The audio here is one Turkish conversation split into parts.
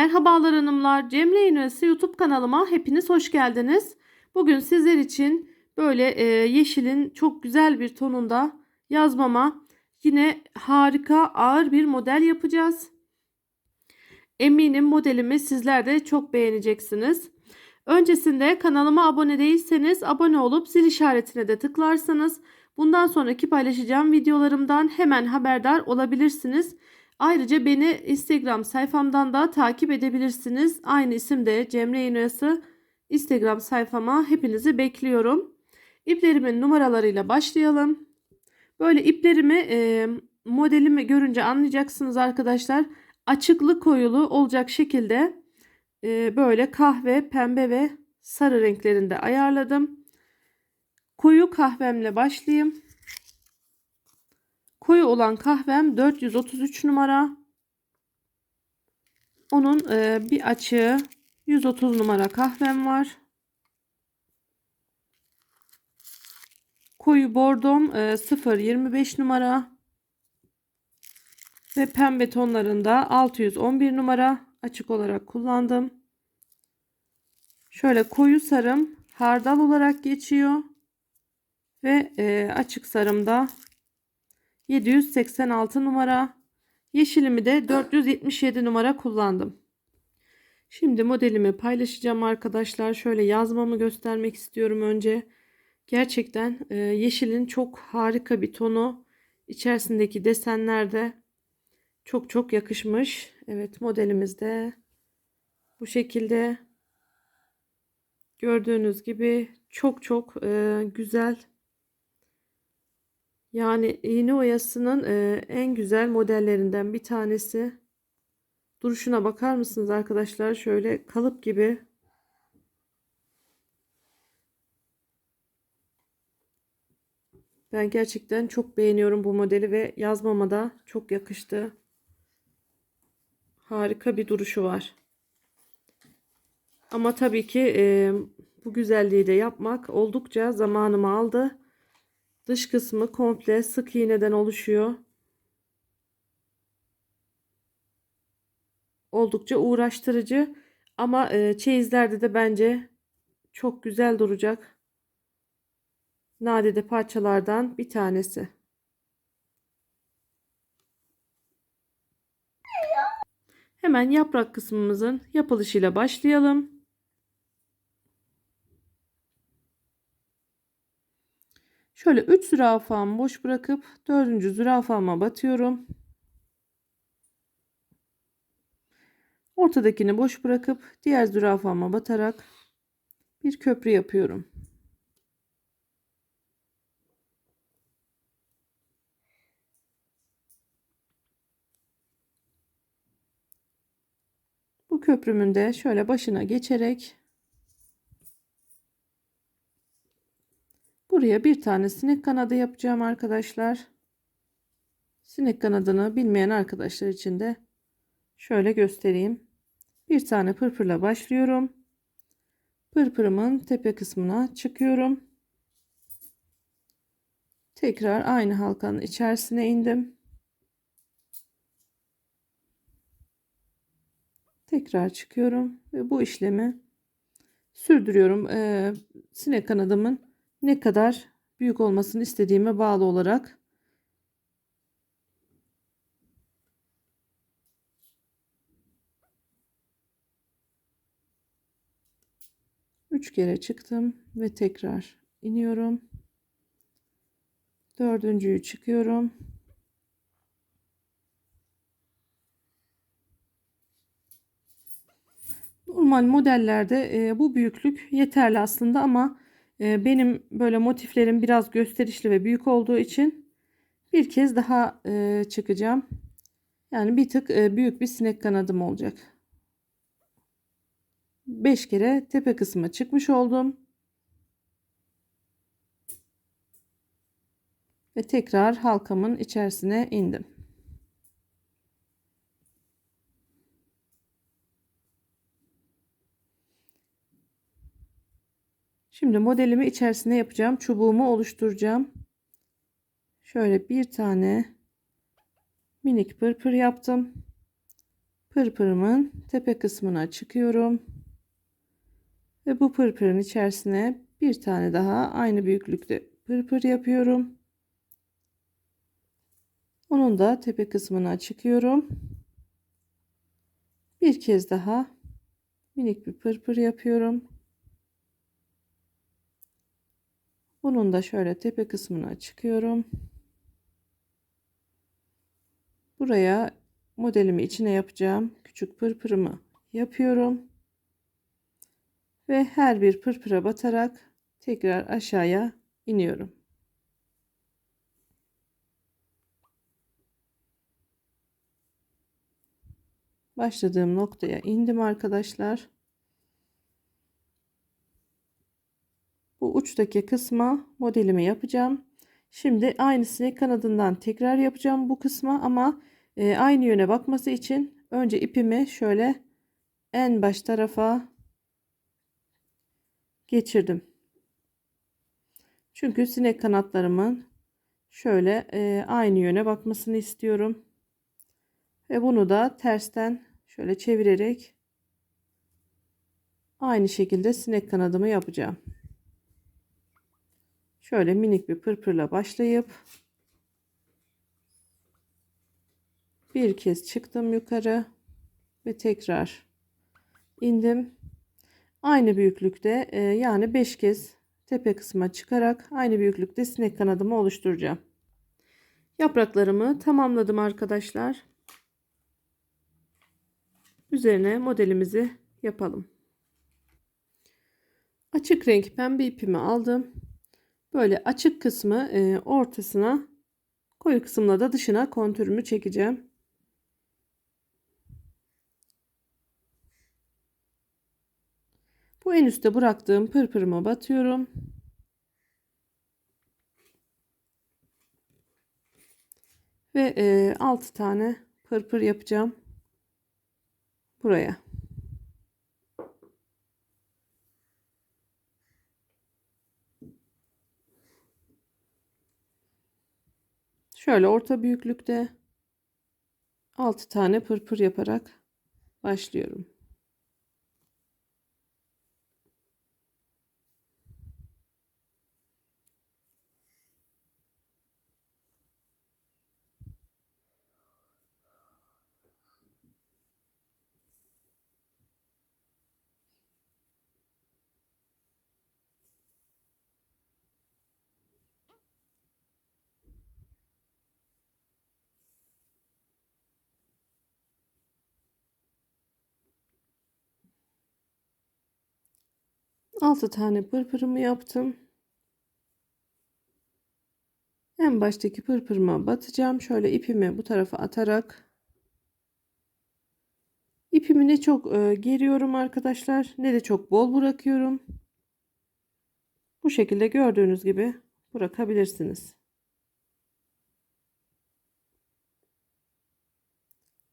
Merhabalar hanımlar. Cemre İğnesi YouTube kanalıma hepiniz hoş geldiniz. Bugün sizler için böyle e, yeşilin çok güzel bir tonunda yazmama yine harika ağır bir model yapacağız. Eminim modelimi sizler de çok beğeneceksiniz. Öncesinde kanalıma abone değilseniz abone olup zil işaretine de tıklarsanız bundan sonraki paylaşacağım videolarımdan hemen haberdar olabilirsiniz. Ayrıca beni Instagram sayfamdan da takip edebilirsiniz. Aynı isimde Cemre İğnesi Instagram sayfama hepinizi bekliyorum. İplerimin numaralarıyla başlayalım. Böyle iplerimi e, modelimi görünce anlayacaksınız arkadaşlar. Açıklı koyulu olacak şekilde e, böyle kahve, pembe ve sarı renklerinde ayarladım. Koyu kahvemle başlayayım. Koyu olan kahvem 433 numara. Onun e, bir açığı 130 numara kahvem var. Koyu bordom e, 025 numara. Ve pembe tonlarında 611 numara açık olarak kullandım. Şöyle koyu sarım hardal olarak geçiyor. Ve e, açık sarımda 786 numara. Yeşilimi de 477 numara kullandım. Şimdi modelimi paylaşacağım arkadaşlar. Şöyle yazmamı göstermek istiyorum önce. Gerçekten e, yeşilin çok harika bir tonu. İçerisindeki desenler de çok çok yakışmış. Evet modelimiz de bu şekilde. Gördüğünüz gibi çok çok e, güzel yani iğne oyasının e, en güzel modellerinden bir tanesi. Duruşuna bakar mısınız arkadaşlar? Şöyle kalıp gibi. Ben gerçekten çok beğeniyorum bu modeli ve yazmama da çok yakıştı. Harika bir duruşu var. Ama tabii ki e, bu güzelliği de yapmak oldukça zamanımı aldı. Dış kısmı komple sık iğneden oluşuyor. Oldukça uğraştırıcı ama e, çeyizlerde de bence çok güzel duracak. Nadide parçalardan bir tanesi. Hemen yaprak kısmımızın yapılışıyla başlayalım. Şöyle 3 zürafamı boş bırakıp 4. zürafama batıyorum. Ortadakini boş bırakıp diğer zürafama batarak bir köprü yapıyorum. Bu köprümün de şöyle başına geçerek Buraya bir tane sinek kanadı yapacağım arkadaşlar. Sinek kanadını bilmeyen arkadaşlar için de şöyle göstereyim. Bir tane pırpırla başlıyorum. Pırpırımın tepe kısmına çıkıyorum. Tekrar aynı halkanın içerisine indim. Tekrar çıkıyorum ve bu işlemi sürdürüyorum. Ee, sinek kanadımın ne kadar büyük olmasını istediğime bağlı olarak üç kere çıktım ve tekrar iniyorum. Dördüncüyü çıkıyorum. Normal modellerde bu büyüklük yeterli aslında ama benim böyle motiflerim biraz gösterişli ve büyük olduğu için bir kez daha e, çıkacağım. Yani bir tık e, büyük bir sinek kanadım olacak. 5 kere tepe kısmı çıkmış oldum. Ve tekrar halkamın içerisine indim. Şimdi modelimi içerisine yapacağım. Çubuğumu oluşturacağım. Şöyle bir tane minik pırpır yaptım. pırpırımın tepe kısmına çıkıyorum. Ve bu pırpırın içerisine bir tane daha aynı büyüklükte pırpır yapıyorum. Onun da tepe kısmına çıkıyorum. Bir kez daha minik bir pırpır yapıyorum. Bunun da şöyle tepe kısmına çıkıyorum. Buraya modelimi içine yapacağım küçük pırpırımı yapıyorum. Ve her bir pırpıra batarak tekrar aşağıya iniyorum. Başladığım noktaya indim arkadaşlar. Bu uçtaki kısma modelimi yapacağım. Şimdi aynı sinek kanadından tekrar yapacağım bu kısma ama e, aynı yöne bakması için önce ipimi şöyle en baş tarafa geçirdim. Çünkü sinek kanatlarımın şöyle e, aynı yöne bakmasını istiyorum. Ve bunu da tersten şöyle çevirerek aynı şekilde sinek kanadımı yapacağım. Şöyle minik bir pırpırla başlayıp bir kez çıktım yukarı ve tekrar indim. Aynı büyüklükte e, yani 5 kez tepe kısma çıkarak aynı büyüklükte sinek kanadımı oluşturacağım. Yapraklarımı tamamladım arkadaşlar. Üzerine modelimizi yapalım. Açık renk pembe ipimi aldım. Böyle açık kısmı e, ortasına koyu kısımla da dışına kontürümü çekeceğim. Bu en üstte bıraktığım pırpırıma batıyorum. Ve e, 6 tane pırpır yapacağım. Buraya. Şöyle orta büyüklükte 6 tane pırpır yaparak başlıyorum. Altı tane pırpırımı yaptım. En baştaki pırpırıma batacağım. Şöyle ipimi bu tarafa atarak ipimi ne çok e, geriyorum arkadaşlar ne de çok bol bırakıyorum. Bu şekilde gördüğünüz gibi bırakabilirsiniz.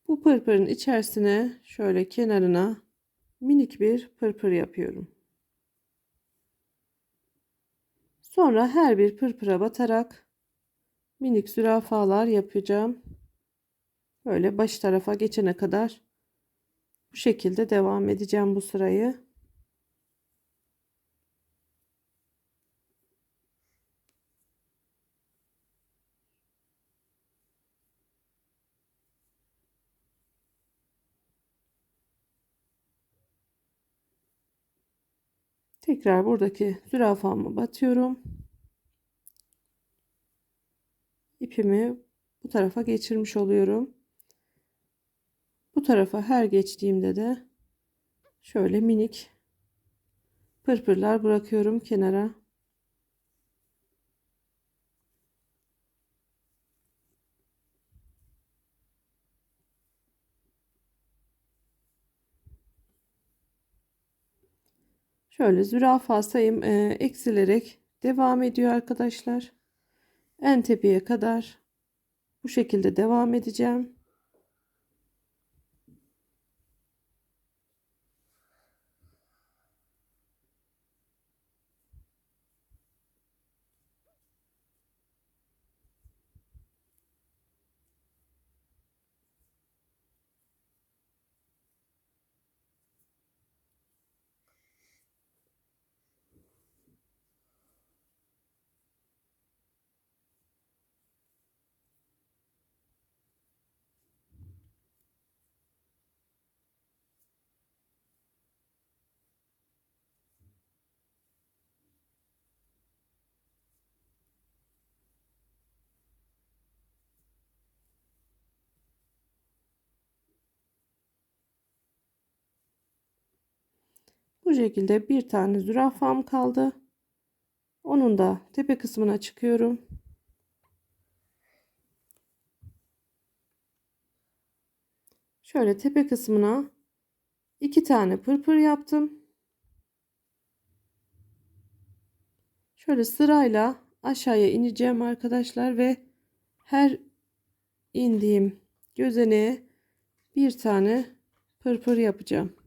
Bu pırpırın içerisine şöyle kenarına minik bir pırpır yapıyorum. Sonra her bir pırpıra batarak minik zürafalar yapacağım. Böyle baş tarafa geçene kadar bu şekilde devam edeceğim bu sırayı. Tekrar buradaki zürafamı batıyorum. İpimi bu tarafa geçirmiş oluyorum. Bu tarafa her geçtiğimde de şöyle minik pırpırlar bırakıyorum kenara. Şöyle zürafa sayım e, eksilerek devam ediyor arkadaşlar. En tepeye kadar bu şekilde devam edeceğim. Bu şekilde bir tane zürafam kaldı. Onun da tepe kısmına çıkıyorum. Şöyle tepe kısmına iki tane pırpır yaptım. Şöyle sırayla aşağıya ineceğim arkadaşlar ve her indiğim gözeneğe bir tane pırpır yapacağım.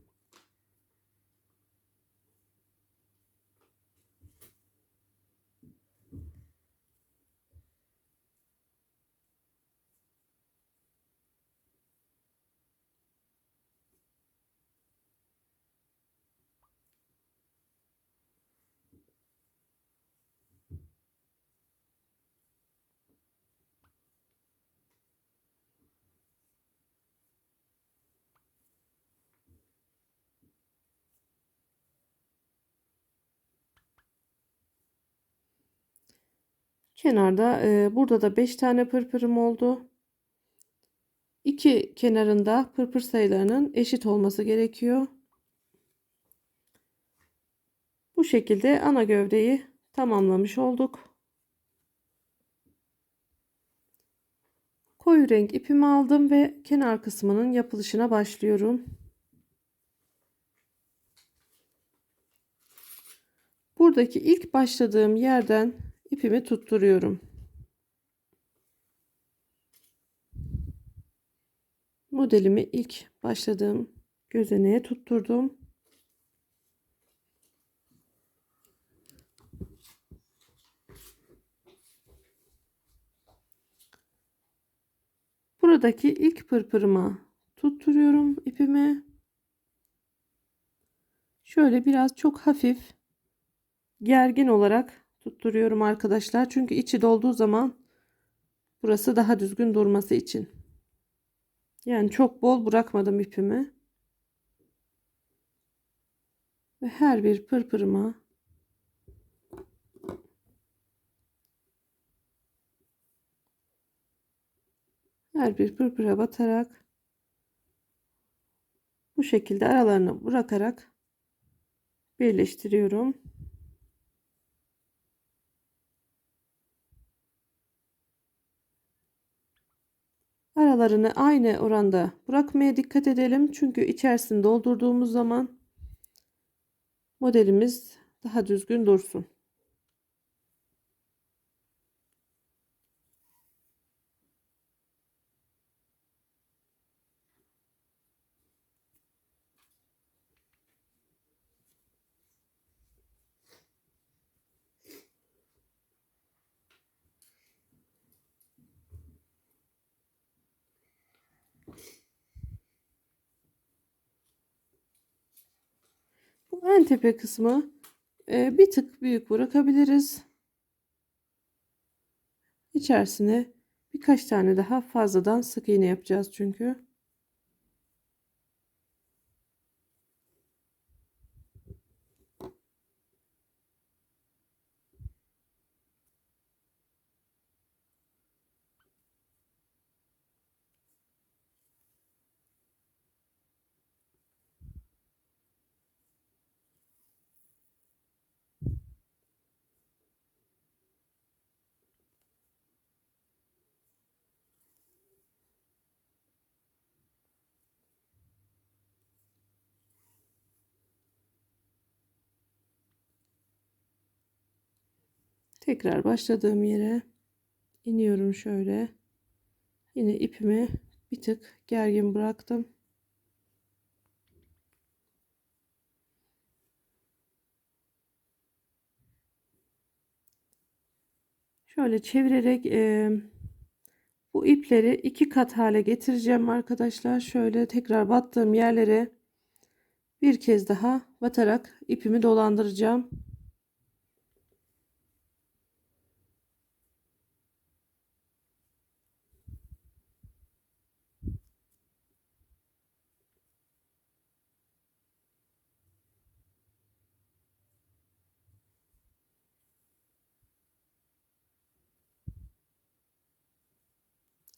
Kenarda e, burada da 5 tane pırpırım oldu. İki kenarında pırpır sayılarının eşit olması gerekiyor. Bu şekilde ana gövdeyi tamamlamış olduk. Koyu renk ipimi aldım ve kenar kısmının yapılışına başlıyorum. Buradaki ilk başladığım yerden ipimi tutturuyorum. Modelimi ilk başladığım gözeneğe tutturdum. Buradaki ilk pırpırıma tutturuyorum ipimi. Şöyle biraz çok hafif gergin olarak tutturuyorum arkadaşlar. Çünkü içi dolduğu zaman burası daha düzgün durması için. Yani çok bol bırakmadım ipimi. Ve her bir pırpırıma her bir pırpıra batarak bu şekilde aralarını bırakarak birleştiriyorum. Aralarını aynı oranda bırakmaya dikkat edelim. Çünkü içerisini doldurduğumuz zaman modelimiz daha düzgün dursun. En tepe kısmı e, bir tık büyük bırakabiliriz. İçerisine birkaç tane daha fazladan sık iğne yapacağız çünkü. Tekrar başladığım yere iniyorum şöyle. Yine ipimi bir tık gergin bıraktım. Şöyle çevirerek e, bu ipleri iki kat hale getireceğim arkadaşlar. Şöyle tekrar battığım yerlere bir kez daha batarak ipimi dolandıracağım.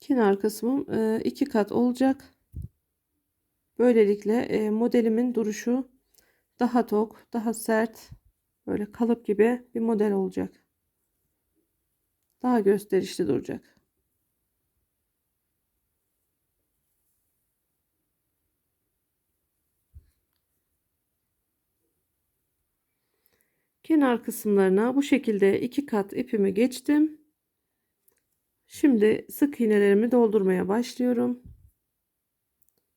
Kenar kısmım e, iki kat olacak. Böylelikle e, modelimin duruşu daha tok, daha sert, böyle kalıp gibi bir model olacak. Daha gösterişli duracak. Kenar kısımlarına bu şekilde iki kat ipimi geçtim. Şimdi sık iğnelerimi doldurmaya başlıyorum.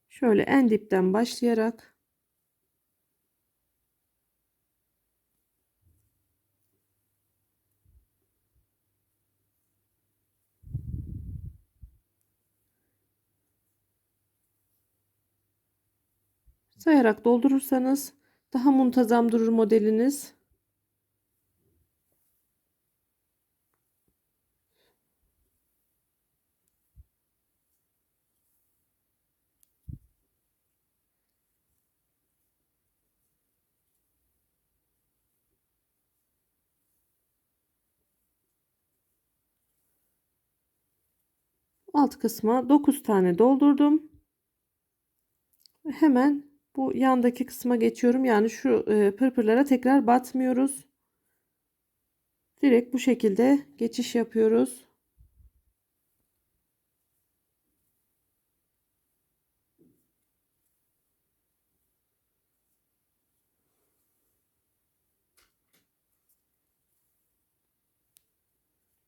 Şöyle en dipten başlayarak sayarak doldurursanız daha muntazam durur modeliniz. Alt kısma 9 tane doldurdum. Hemen bu yandaki kısma geçiyorum. Yani şu e, pırpırlara tekrar batmıyoruz. Direkt bu şekilde geçiş yapıyoruz.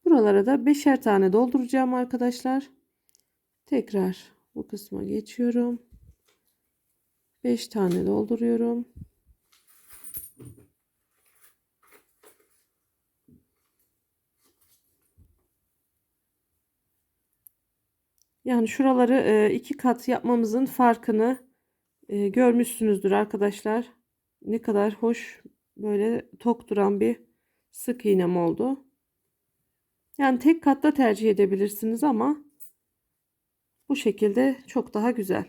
Buralara da beşer tane dolduracağım arkadaşlar. Tekrar bu kısma geçiyorum. 5 tane dolduruyorum. Yani şuraları e, iki kat yapmamızın farkını e, görmüşsünüzdür arkadaşlar. Ne kadar hoş böyle tok duran bir sık iğnem oldu. Yani tek katta tercih edebilirsiniz ama bu şekilde çok daha güzel.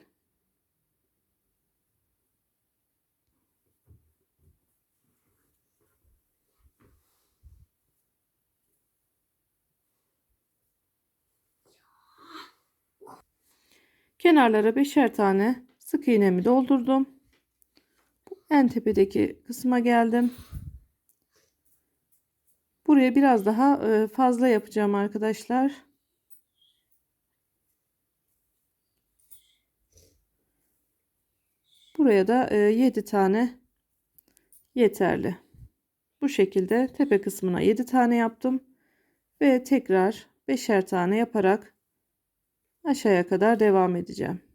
Kenarlara beşer tane sık iğnemi doldurdum. En tepedeki kısma geldim. Buraya biraz daha e, fazla yapacağım arkadaşlar. Buraya da 7 e, tane yeterli. Bu şekilde tepe kısmına 7 tane yaptım. Ve tekrar beşer tane yaparak aşağıya kadar devam edeceğim.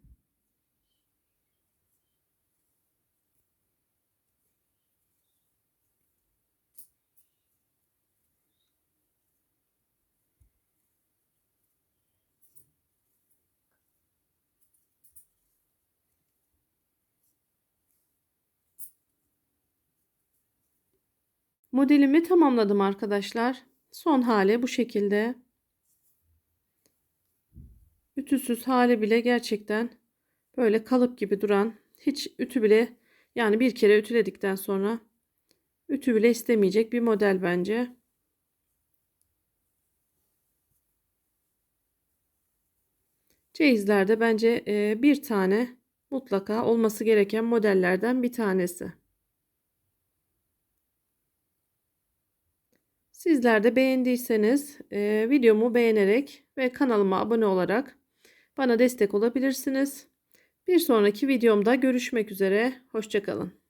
Modelimi tamamladım arkadaşlar. Son hali bu şekilde. Ütüsüz hali bile gerçekten böyle kalıp gibi duran hiç ütü bile yani bir kere ütüledikten sonra ütü bile istemeyecek bir model bence. Ceyizlerde bence bir tane mutlaka olması gereken modellerden bir tanesi. Sizler de beğendiyseniz e, videomu beğenerek ve kanalıma abone olarak bana destek olabilirsiniz. Bir sonraki videomda görüşmek üzere. Hoşçakalın.